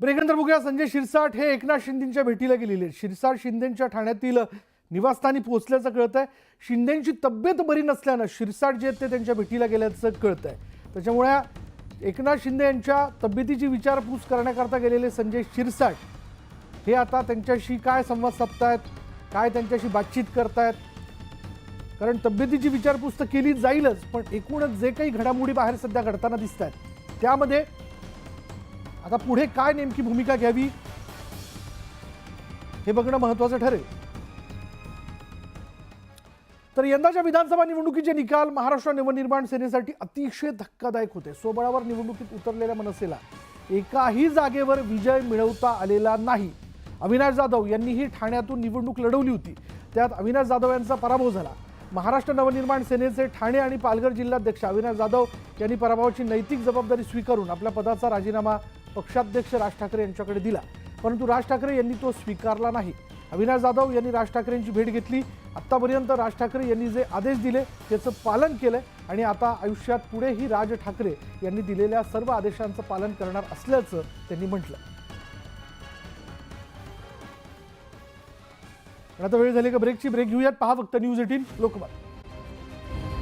ब्रेकनंतर बघूया संजय शिरसाट हे एकनाथ शिंदेच्या भेटीला गेलेले आहेत. शिरसाट शिंदेच्या ठाण्यातील निवासस्थानी पोहोचल्याचं कळत आहे शिंदेची तब्येत बरी नसल्यानं शिरसाट जे आहेत ते त्यांच्या भेटीला गेल्याचं कळत आहे त्याच्यामुळे एकनाथ शिंदे यांच्या तब्येतीची विचारपूस करण्याकरता गेलेले संजय शिरसाट हे आता त्यांच्याशी काय संवाद साधतायत काय त्यांच्याशी बातचीत करतायत? कारण तब्येतीची विचारपूस तर केली जाईलच पण एकूणच जे काही घडामोडी बाहेर सध्या घडताना दिसत आहेत त्यामध्ये आता पुढे काय नेमकी भूमिका घ्यावी? हे बघणं महत्वाचं ठरेल. तर यंदाच्या विधानसभा निवडणुकीचे निकाल महाराष्ट्र नवनिर्माण सेनेसाठी अतिशय धक्कादायक होते. सोबळावर निवडणुकीत उतरलेल्या मनसेला एकाही जागेवर विजय मिळवता आलेला नाही. अविनाश जाधव यांनीही ठाण्यातून निवडणूक लढवली होती. त्यात अविनाश जाधव यांचा पराभव झाला. महाराष्ट्र नवनिर्माण सेनेचे ठाणे आणि पालघर जिल्हाध्यक्ष अविनाश जाधव यांनी पराभवाची नैतिक जबाबदारी स्वीकारून आपल्या पदाचा राजीनामा पक्षाध्यक्ष राज ठाकरे यांच्याकडे दिला. परंतु राज ठाकरे यांनी तो स्वीकारला नाही. अविनाश जाधव यांनी राज ठाकरेंची भेट घेतली. आत्तापर्यंत राज ठाकरे यांनी जे आदेश दिले त्याचं पालन केलं आणि आता आयुष्यात पुढेही राज ठाकरे यांनी दिलेल्या सर्व आदेशांचं पालन करणार असल्याचं त्यांनी म्हटलं. आता वेळ झाली का ब्रेकची ब्रेक घेऊयात. पहा फक्त न्यूज एटीन लोकमत.